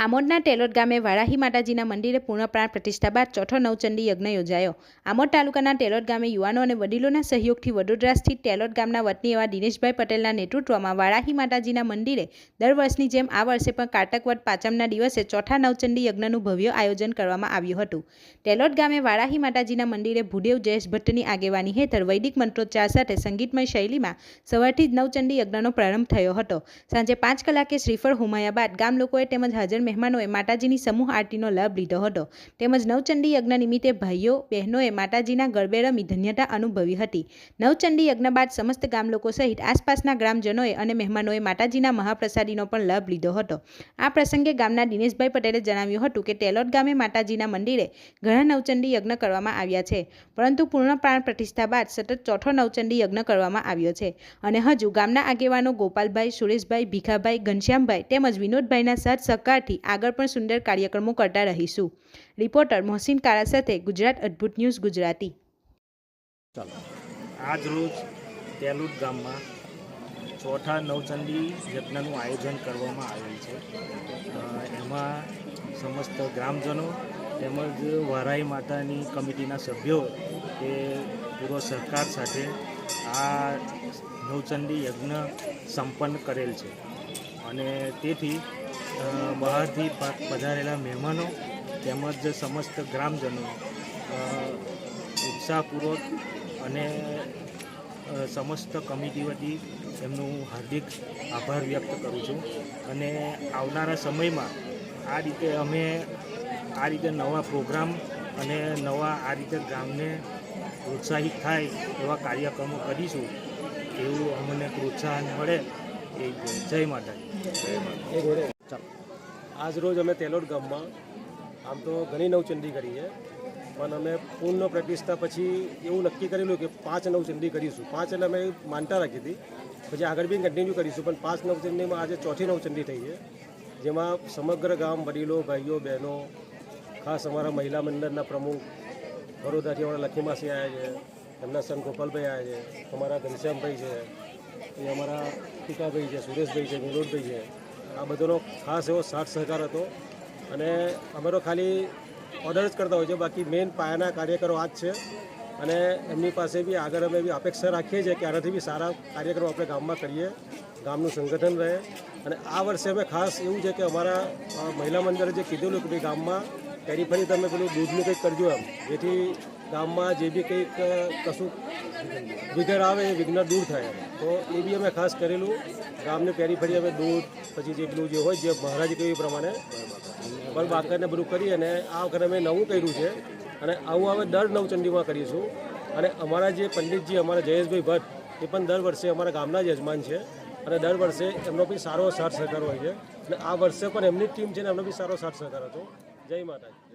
આમોદના ટેલોદ ગામે વારાહી માતાજીના મંદિરે પૂર્ણ પ્રાણ પ્રતિષ્ઠા બાદ ચોથો નવચંડી યજ્ઞ યોજાયો. આમોદ તાલુકાના ટેલોદ ગામે યુવાનો અને વડીલોના સહયોગથી વડોદરા સ્થિત ટેલોદ ગામના વતની એવા દિનેશભાઈ પટેલના નેતૃત્વમાં વારાહી માતાજીના મંદિરે દર વર્ષની જેમ આ વર્ષે પણ કાટકવટ પાંચમના દિવસે ચોથા નવચંડી યજ્ઞનું ભવ્ય આયોજન કરવામાં આવ્યું હતું. ટેલોદ ગામે વારાહી માતાજીના મંદિરે ભૂદેવ જયેશ ભટ્ટની આગેવાની હેઠળ વૈદિક મંત્રોચ્ચાર સાથે સંગીતમય શૈલીમાં સવારથી જ નવચંડી યજ્ઞનો પ્રારંભ થયો હતો. સાંજે પાંચ કલાકે શ્રીફળ હોમાયા બાદ ગામ લોકોએ તેમજ હાજર મહેમાનોએ માતાજીની સમૂહ આરતીનો લાભ લીધો હતો. તેમજ નવચંડી યજ્ઞ નિમિત્તે ભાઈઓ, બહેનોએ માતાજીના ગરબે રમી ધન્યતા અનુભવી હતી. નવચંડી યજ્ઞ બાદ સમસ્ત ગામ લોકો સહિત આસપાસના ગ્રામજનોએ અને મહેમાનોએ માતાજીના મહાપ્રસાદીનો પણ લાભ લીધો હતો. આ પ્રસંગે ગામના દિનેશભાઈ પટેલે જણાવ્યું હતું કે તેલોટ ગામે માતાજીના મંદિરે ઘણા નવચંડી યજ્ઞ કરવામાં આવ્યા છે, પરંતુ પૂર્ણ પ્રાણ પ્રતિષ્ઠા બાદ સતત ચોથો નવચંડી યજ્ઞ કરવામાં આવ્યો છે. અને હજુ ગામના આગેવાનો ગોપાલભાઈ, સુરેશભાઈ, ભીખાભાઈ, ઘનશ્યામભાઈ તેમજ વિનોદભાઈના સાથ સહકારથી આગળ પણ સુંદર કાર્યક્રમો કરતા રહીશું. રિપોર્ટર મોહસિન કારા સાથે ગુજરાત અદ્ભુત ન્યૂઝ ગુજરાતી. આજ રોજ તેલુદ ગામમાં ચોથા નવચંડી યજ્ઞનું આયોજન કરવામાં આવેલ છે. એમાં સમસ્ત ગ્રામજનો તેમજ વરાઈ માતાની કમિટીના સભ્યો એ પૂરો સહકાર સાથે આ નવચંડી યજ્ઞ સંપન્ન કરેલ છે. અને તેથી બહારથી પધારેલા મહેમાનો તેમજ સમસ્ત ગ્રામજનો ઉત્સાહપૂર્વક અને સમસ્ત કમિટી વતી એમનું હાર્દિક આભાર વ્યક્ત કરું છું. અને આવનારા સમયમાં આ રીતે અમે આ રીતે નવા પ્રોગ્રામ અને નવા આ રીતે ગામને પ્રોત્સાહિત થાય એવા કાર્યક્રમો કરીશું એવું અમને પ્રોત્સાહન મળે એ જય માતાજી. જય માતા આજ રોજ અમે તેલોડ ગામમાં, આમ તો ઘણી નવચંડી કરી છે, પણ અમે પૂર્ણ પ્રતિષ્ઠા પછી એવું નક્કી કરેલું કે પાંચ નવચંડી કરીશું. પાંચ એટલે અમે માનતા રાખી હતી. પછી આગળ બી કન્ટિન્યુ કરીશું, પણ પાંચ નવચંડીમાં આજે ચોથી નવચંડી થઈ છે. જેમાં સમગ્ર ગામ વડીલો, ભાઈઓ, બહેનો, ખાસ અમારા મહિલા મંડળના પ્રમુખ, વડોદરાથી અમારા લખીમાસી આવ્યા છે, એમના સન ગોપાલભાઈ આવ્યા છે, અમારા ઘનશ્યામભાઈ છે, એ અમારા ટીકાભાઈ છે, સુરેશભાઈ છે, વિનોદભાઈ છે. આ બધાનો ખાસ એવો સાથ સહકાર હતો. અને અમે તો ખાલી ઓર્ડર જ કરતા હોય છે. બાકી મેઇન પાયાના કાર્યકરો આ જ છે. અને એમની પાસે બી આગળ અમે બી અપેક્ષા રાખીએ છીએ કે આનાથી બી સારા કાર્યક્રમો આપણે ગામમાં કરીએ, ગામનું સંગઠન રહે. અને આ વર્ષે અમે ખાસ એવું છે કે અમારા મહિલા મંડળે જે કીધેલું કે ગામમાં ફરી ફરી તમે પેલું દૂધનું કંઈક કરજો એમ. જેથી ગામમાં જે બી કંઈક કશું વિઘર આવે એ વિઘ્ન દૂર થાય. તો એ બી અમે ખાસ કરેલું. ગામને પેરી ફરી અમે દૂધ, પછી જે પેલું જે હોય જે મહારાજ કહ્યું એ પ્રમાણે પણ બાકરને બધું કરી અને આ વખતે અમે નવું કર્યું છે. અને આવું હવે દર નવચંડીમાં કરીશું અને અમારા જે પંડિતજી, અમારા જયેશભાઈ ભટ્ટ, એ પણ દર વર્ષે અમારા ગામના જ યજમાન છે. અને દર વર્ષે એમનો બી સારો સાથ સહકાર હોય છે. અને આ વર્ષે પણ એમની ટીમ છે ને એમનો બી સારો સાથ સહકાર હતો. જય માતાજી.